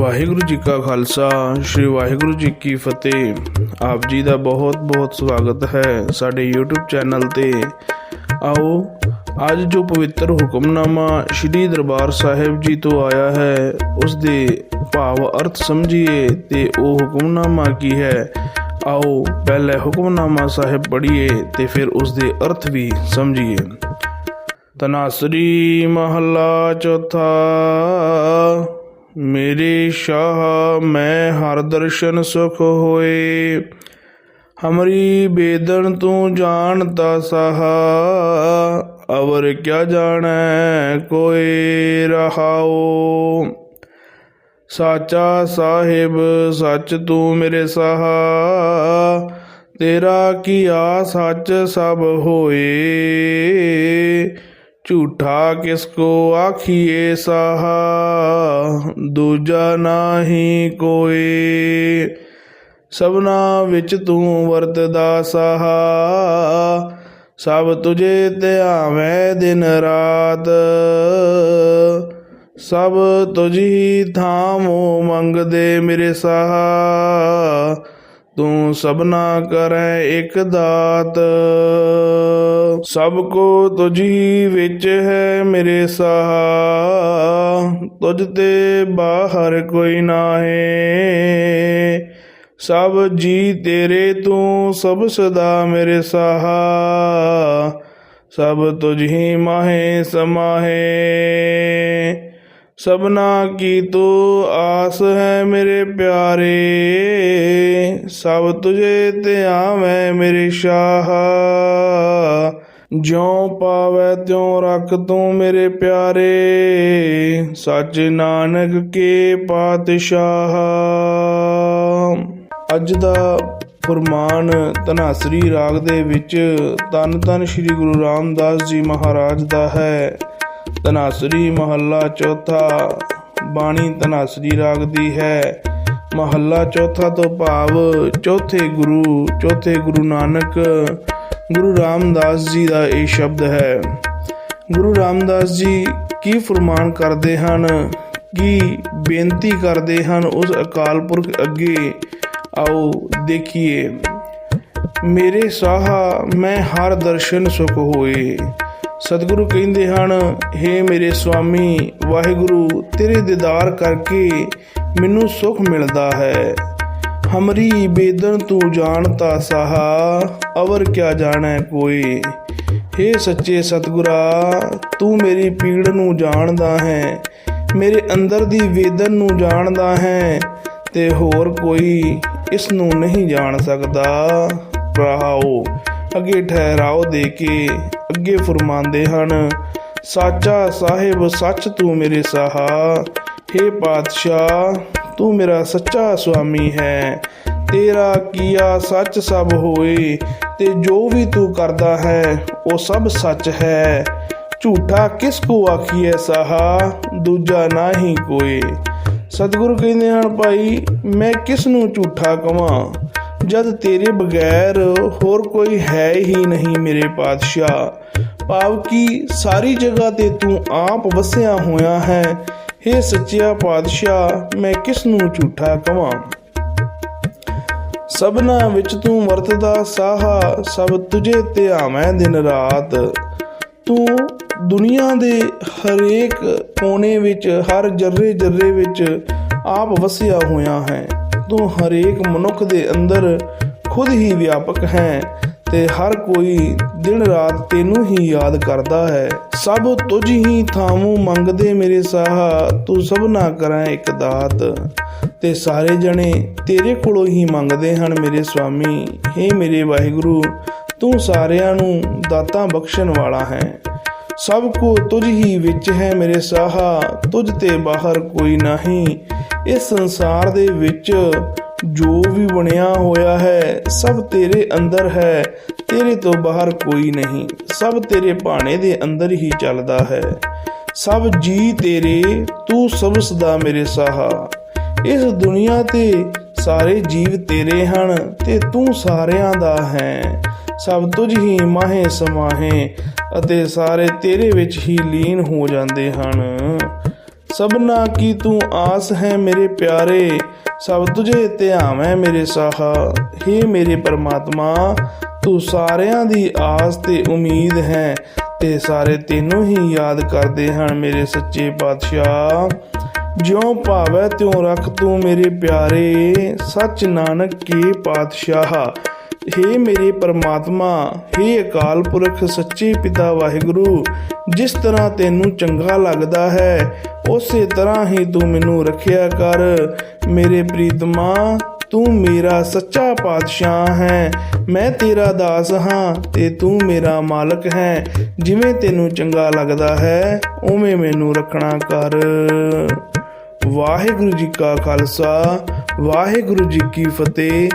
ਵਾਹਿਗੁਰੂ ਜੀ ਕਾ ਖਾਲਸਾ, ਸ੍ਰੀ ਵਾਹਿਗੁਰੂ ਜੀ ਕੀ ਫਤਿਹ। ਆਪ ਜੀ ਦਾ ਬਹੁਤ ਬਹੁਤ ਸਵਾਗਤ ਹੈ ਸਾਡੇ YouTube ਚੈਨਲ ਤੇ। ਆਓ, ਅੱਜ ਜੋ ਪਵਿੱਤਰ ਹੁਕਮਨਾਮਾ ਸ੍ਰੀ ਦਰਬਾਰ ਸਾਹਿਬ ਜੀ ਤੋਂ ਆਇਆ ਹੈ ਉਸ ਦੇ ਭਾਵ ਅਰਥ ਸਮਝੀਏ ਤੇ ਉਹ ਹੁਕਮਨਾਮਾ ਕੀ ਹੈ? ਆਓ, ਪਹਿਲੇ ਹੁਕਮਨਾਮਾ ਸਾਹਿਬ ਪੜ੍ਹੀਏ ਤੇ ਫਿਰ ਉਸ ਦੇ ਅਰਥ ਵੀ ਸਮਝੀਏ। ਤਨਾਸਰੀ ਮਹੱਲਾ ਚੌਥਾ। ਮੇਰੇ ਸ਼ਾਹ, ਮੈਂ ਹਰ ਦਰਸ਼ਨ ਸੁਖ ਹੋਏ। ਹਮਰੀ ਬੇਦਨ ਤੂੰ ਜਾਣਤਾ ਸਹਾ, ਅਵਰ ਕਿਆ ਜਾਣੈ ਕੋਈ ਰਹਾਓ ਸਾਚਾ ਸਾਹਿਬ, ਸੱਚ ਤੂੰ ਮੇਰੇ ਸਹਾ, ਤੇਰਾ ਕੀਆ ਸੱਚ ਸਭ ਹੋਏ। ਝੂਠਾ ਕਿਸ ਕੋ ਆਖੀਏ ਸਹਾ? ਦੂਜਾ ਨਾਹੀ ਕੋਈ ਸਭਨਾ ਵਿੱਚ ਤੂੰ ਵਰਤਦਾ ਸਹਾ। ਸਭ ਤੁਝੇ ਧਿਆਵੇਂ ਦਿਨ ਰਾਤ। ਸਭ ਤੁਝੀ ਥਾਮੋ ਮੰਗਦੇ ਮੇਰੇ ਸਹਾ। ਤੂੰ ਸਭਨਾ ਕਰੈ ਇਕ ਦਾਤ। ਸਭ ਕੋ ਤੁਝੀ ਵਿੱਚ ਹੈ ਮੇਰੇ ਸਾਹ। ਤੁਝ ਤੇ ਬਾਹਰ ਕੋਈ ਨਾਹੀ। ਸਭ ਜੀ ਤੇਰੇ ਤੂੰ, ਸਭ ਸਦਾ ਮੇਰੇ ਸਹਾ। ਸਭ ਤੁਝ ਮਾਹੇ ਸਮਾਹੇ। ਸਭਨਾ ਕੀ ਤੂੰ ਆਸ ਹੈ ਮੇਰੇ ਪਿਆਰੇ? ਸਭ ਤੁਝੇ ਤੇ ਆਵੇਂ ਮੇਰੇ ਸ਼ਾਹ। ਜਿਉ ਪਾਵੈ ਤਿਉ ਰੱਖ ਤੂੰ ਮੇਰੇ ਪਿਆਰੇ। ਸੱਚ ਨਾਨਕ ਕੇ ਪਾਤਸ਼ਾਹ। ਅੱਜ ਦਾ ਫਰਮਾਨ ਧਨਾਸਰੀ ਰਾਗ ਦੇ ਵਿੱਚ ਤਨ ਤਨ ਸ੍ਰੀ ਗੁਰੂ ਰਾਮਦਾਸ ਜੀ ਮਹਾਰਾਜ ਦਾ ਹੈ। ਧਨਾਸਰੀ ਮਹੱਲਾ ਚੌਥਾ। ਬਾਣੀ ਧਨਾਸਰੀ ਰਾਗ ਦੀ ਹੈ। ਮਹੱਲਾ ਚੌਥਾ ਤੋਂ ਭਾਵ ਚੌਥੇ ਗੁਰੂ ਚੌਥੇ ਗੁਰੂ ਨਾਨਕ। ਗੁਰੂ ਰਾਮਦਾਸ ਜੀ ਦਾ ਇਹ ਸ਼ਬਦ ਹੈ। ਗੁਰੂ ਰਾਮਦਾਸ ਜੀ ਕੀ ਫਰਮਾਨ ਕਰਦੇ ਹਨ? ਕੀ ਬੇਨਤੀ ਕਰਦੇ ਹਨ ਉਸ ਅਕਾਲ ਪੁਰਖ ਅੱਗੇ? ਆਓ ਦੇਖੀਏ। ਮੇਰੇ ਸਾਹਾ, ਮੈਂ ਹਰ ਦਰਸ਼ਨ ਸੁਖ ਹੋਏ। ਸਤਿਗੁਰੂ ਕਹਿੰਦੇ ਹਨ हे ਮੇਰੇ ਸੁਆਮੀ ਵਾਹਿਗੁਰੂ, ਤੇਰੇ ਦੀਦਾਰ ਕਰਕੇ ਮੈਨੂੰ ਸੁਖ ਮਿਲਦਾ ਹੈ। ਹਮਰੀ ਬੇਦਨ ਤੂੰ ਜਾਣਤਾ ਸਾਹਾ, ਅਵਰ ਕਿਆ ਜਾਣੈ ਕੋਈ हे ਸੱਚੇ ਸਤਿਗੁਰਾ, ਤੂੰ ਮੇਰੀ ਪੀੜ ਨੂੰ ਜਾਣਦਾ ਹੈ, ਮੇਰੇ ਅੰਦਰ ਦੀ ਵੇਦਨ ਨੂੰ ਜਾਣਦਾ ਹੈ, ਤੇ ਹੋਰ ਕੋਈ ਇਸ ਨੂੰ ਨਹੀਂ ਜਾਣ ਸਕਦਾ। ਰਹਾਓ ਅੱਗੇ ਠਹਿਰਾਓ ਦੇ ਕੇ ਅੱਗੇ ਫਰਮਾਉਂਦੇ ਹਨ, ਸਾਚਾ ਸਾਹਿਬ, ਸੱਚ ਤੂੰ ਮੇਰੇ ਸਾਹਾ। हे ਪਾਤਸ਼ਾਹ, ਤੂੰ ਮੇਰਾ ਸੱਚਾ ਸੁਆਮੀ ਹੈ। ਤੇਰਾ ਕੀਆ ਸੱਚ ਸਭ ਹੋਏ, ਤੇ ਜੋ ਵੀ ਤੂੰ ਕਰਦਾ ਹੈ, ਉਹ ਸਭ ਸੱਚ ਹੈ। ਝੂਠਾ ਕਿਸ ਕੋ ਆਖੀਏ ਸਾਹਾ, ਦੂਜਾ ਨਾਹੀ ਕੋਈ ਸਤਿਗੁਰੂ ਕਹਿੰਦੇ ਹਨ, ਭਾਈ, ਮੈਂ ਕਿਸ ਨੂੰ ਝੂਠਾ ਕਵਾਂ? ਜਦ ਤੇਰੇ ਬਗੈਰ ਹੋਰ ਕੋਈ ਹੈ ਹੀ ਨਹੀਂ ਮੇਰੇ ਪਾਤਸ਼ਾਹ। ਭਾਵ ਕਿ ਸਾਰੀ ਜਗ੍ਹਾ ਤੇ ਤੂੰ ਆਪ ਵਸਿਆ ਹੋਇਆ ਹੈ। हे ਸੱਚਿਆ ਪਾਤਸ਼ਾਹ, ਮੈਂ ਕਿਸ ਨੂੰ ਝੂਠਾ ਕਵਾਂ? ਸਭਨਾ ਵਿੱਚ ਤੂੰ ਵਰਤਦਾ ਸਾਹਾ, ਸਭ ਤੁਝੇ ਧਿਆਵੇਂ ਦਿਨ ਰਾਤ। ਤੂੰ ਦੁਨੀਆ ਦੇ ਹਰੇਕ ਕੋਨੇ ਵਿੱਚ, ਹਰ ਜਰਰੇ ਜਰਰੇ ਵਿੱਚ ਆਪ ਵਸਿਆ ਹੋਇਆ ਹੈ। ਤੂੰ ਹਰੇਕ ਮਨੁੱਖ ਦੇ ਅੰਦਰ ਖੁਦ ਹੀ ਵਿਆਪਕ ਹੈ ਤੇ ਹਰ ਕੋਈ ਦਿਨ ਰਾਤ ਤੈਨੂੰ ਹੀ ਯਾਦ ਕਰਦਾ ਹੈ। ਸਭ ਤੁਝ ਹੀ ਥਾਮੂ ਮੰਗਦੇ ਮੇਰੇ ਸਾਹਾ, ਤੂੰ ਸਭ ਨਾ ਕਰਾਂ ਇੱਕ ਦਾਤ। ਤੇ ਸਾਰੇ ਜਣੇ ਤੇਰੇ ਕੋਲੋਂ ਹੀ ਮੰਗਦੇ ਹਨ ਮੇਰੇ ਸੁਆਮੀ हे ਮੇਰੇ ਵਾਹਿਗੁਰੂ, ਤੂੰ ਸਾਰਿਆਂ ਨੂੰ ਦਾਤਾਂ ਬਖਸ਼ਣ ਵਾਲਾ ਹੈ। ਸਭ ਕੋ ਤੁਝ ਹੀ ਵਿੱਚ ਹੈ ਮੇਰੇ ਸਾਹਾ, ਤੁਝ ਤੇ ਬਾਹਰ ਕੋਈ ਨਹੀਂ। ਇਸ ਸੰਸਾਰ ਦੇ ਵਿੱਚ ਜੋ ਵੀ ਬਣਿਆ ਹੋਇਆ ਹੈ, ਸਭ ਤੇਰੇ ਅੰਦਰ ਹੈ, ਤੇਰੇ ਤੋਂ ਬਾਹਰ ਕੋਈ ਨਹੀਂ। ਸਭ ਤੇਰੇ ਭਾਣੇ ਦੇ ਅੰਦਰ ਹੀ ਚੱਲਦਾ ਹੈ। ਸਭ ਜੀ ਤੇਰੇ, ਤੂੰ ਸਭ ਸਦਾ ਮੇਰੇ ਸਾਹਾ। ਇਸ ਦੁਨੀਆ ਤੇ ਸਾਰੇ ਜੀਵ ਤੇਰੇ ਹਨ, ਤੇ ਤੂੰ ਸਾਰਿਆਂ ਦਾ ਹੈ। ਸਭ ਤੁਝ ਹੀ ਮਾਹੇ ਸਮਾਹੇ ਅਤੇ ਸਾਰੇ ਤੇਰੇ ਵਿੱਚ ਹੀ ਲੀਨ ਹੋ ਜਾਂਦੇ ਹਨ। ਸਭਨਾ ਕੀ ਤੂੰ ਆਸ ਹੈ ਮੇਰੇ ਪਿਆਰੇ, ਸਭ ਤੁਝੇ ਧਿਆਵੈ ਮੇਰੇ ਸਾਹਾ। हे ਮੇਰੇ ਪਰਮਾਤਮਾ, ਤੂੰ ਸਾਰਿਆਂ ਦੀ ਆਸ ਤੇ ਉਮੀਦ ਹੈ ਤੇ ਸਾਰੇ ਤੈਨੂੰ ਹੀ ਯਾਦ ਕਰਦੇ ਹਨ ਮੇਰੇ ਸੱਚੇ ਪਾਤਸ਼ਾਹ। ਜਿਉ ਭਾਵੈ ਤਿਉ ਰੱਖ ਤੂੰ ਮੇਰੇ ਪਿਆਰੇ, ਸੱਚ ਨਾਨਕ ਕੀ ਪਾਤਸ਼ਾਹ। ਹੇ ਮੇਰੇ ਪਰਮਾਤਮਾ, ਹੇ ਅਕਾਲ ਪੁਰਖ ਸੱਚੇ ਪਿਤਾ ਵਾਹਿਗੁਰੂ, ਜਿਸ ਤਰ੍ਹਾਂ ਤੈਨੂੰ ਚੰਗਾ ਲੱਗਦਾ ਹੈ, ਉਸੇ ਤਰ੍ਹਾਂ ਹੀ ਤੂੰ ਮੈਨੂੰ ਰੱਖਿਆ ਕਰ। ਮੇਰੇ ਪ੍ਰੀਤਮਾ ਤੂੰ ਮੇਰਾ ਸੱਚਾ ਪਾਤਸ਼ਾਹ ਹੈ। ਮੈਂ ਤੇਰਾ ਦਾਸ ਹਾਂ ਤੇ ਤੂੰ ਮੇਰਾ ਮਾਲਕ ਹੈ। ਜਿਵੇਂ ਤੈਨੂੰ ਚੰਗਾ ਲੱਗਦਾ ਹੈ, ਉਵੇਂ ਮੈਨੂੰ ਰੱਖਣਾ ਕਰ। ਵਾਹਿਗੁਰੂ ਜੀ ਕਾ ਖਾਲਸਾ, ਵਾਹਿਗੁਰੂ ਜੀ ਕੀ ਫਤਿਹ।